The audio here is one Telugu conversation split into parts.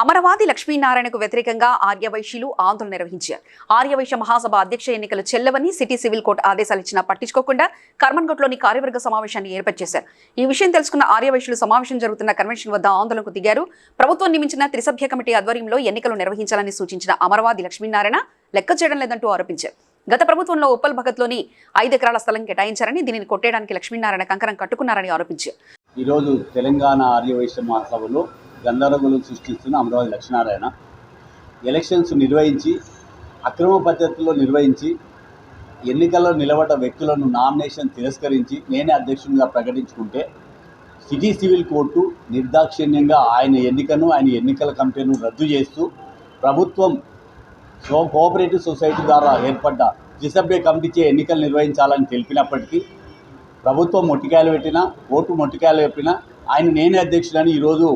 అమరవాది లక్ష్మీనారాయణకు వ్యతిరేకంగా ఆర్యవైశ్యులు ఆందోళన నిర్వహించారు. ఆర్యవైశ్య మహాసభ అధ్యక్ష ఎన్నికలు చెల్లవని సిటీ సివిల్ కోర్టు ఆదేశాలు ఇచ్చినా పట్టించుకోకుండా కర్మన్గట్లోని కార్యవర్గ సమావేశాన్ని ఏర్పాటు చేశారు. ఈ విషయం తెలుసుకున్న ఆర్యవైశ్యులు సమావేశం జరుగుతున్న కన్వెన్షన్ వద్ద ఆందోళనకు దిగారు. ప్రభుత్వం నియమించిన త్రిసభ్య కమిటీ ఆధ్వర్యంలో ఎన్నికలు నిర్వహించాలని సూచించిన అమరవాది లక్ష్మీనారాయణ లెక్క చేయడం లేదంటూ ఆరోపించారు. గత ప్రభుత్వంలో ఉప్పల్ భగత్లోని ఐదు ఎకరాల స్థలం కేటాయించారని దీనిని కొట్టేయడానికి లక్ష్మీనారాయణ కంకణం కట్టుకున్నారని ఆరోపించారు. ఈరోజు తెలంగాణ ఆర్యవైశ్య మహాసభలో గందరగోళం సృష్టిస్తున్న అమరావతి లక్ష్మీనారాయణ ఎలక్షన్స్ నిర్వహించి అక్రమ పద్ధతిలో నిర్వహించి ఎన్నికల్లో నిలబడ్డ వ్యక్తులను నామినేషన్ తిరస్కరించి నేనే అధ్యక్షునిగా ప్రకటించుకుంటే సిటీ సివిల్ కోర్టు నిర్దాక్షిణ్యంగా ఆయన ఎన్నికను ఆయన ఎన్నికల కమిటీను రద్దు చేస్తూ ప్రభుత్వం సో కోఆపరేటివ్ సొసైటీ ద్వారా ఏర్పడ్డ త్రిసభ్య కమిటీచే ఎన్నికలు నిర్వహించాలని తెలిపినప్పటికీ ప్రభుత్వం మొట్టికాయలు పెట్టినా ఓటు మొట్టికాయలు చెప్పినా ఆయన నేనే అధ్యక్షుడని ఈరోజు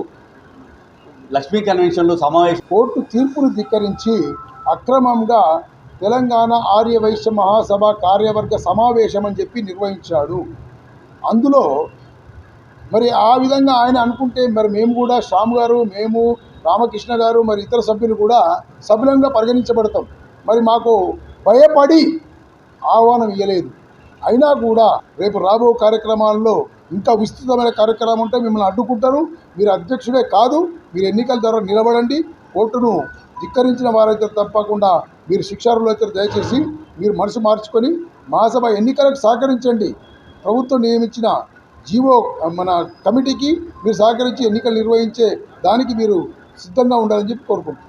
లక్ష్మీ కన్వెన్షన్లో సమావేశం. కోర్టు తీర్పును ధిక్కరించి అక్రమంగా తెలంగాణ ఆర్యవైశ్య మహాసభ కార్యవర్గ సమావేశం అని చెప్పి నిర్వహించాడు. అందులో మరి ఆ విధంగా ఆయన అనుకుంటే మరి మేము కూడా శ్యామ్ గారు మేము రామకృష్ణ గారు మరి ఇతర సభ్యులు కూడా సభ్యులంగా పరిగణించబడతాం. మరి మాకు భయపడి ఆహ్వానం ఇవ్వలేదు అయినా కూడా రేపు రాబో కార్యక్రమాల్లో ఇంకా విస్తృతమైన కార్యక్రమం ఉంటే మిమ్మల్ని అడ్డుకుంటారు. మీరు అధ్యక్షుడే కాదు మీరు ఎన్నికల ద్వారా నిలబడండి. కోర్టును ధిక్కరించిన వారైతే తప్పకుండా మీరు శిక్షార్హులు అయితే దయచేసి మీరు మనసు మార్చుకొని మహాసభ ఎన్నికలకు సహకరించండి. ప్రభుత్వం నియమించిన జీవో మన కమిటీకి మీరు సహకరించి ఎన్నికలు నిర్వహించే దానికి మీరు సిద్ధంగా ఉండాలని చెప్పి కోరుకుంటున్నాను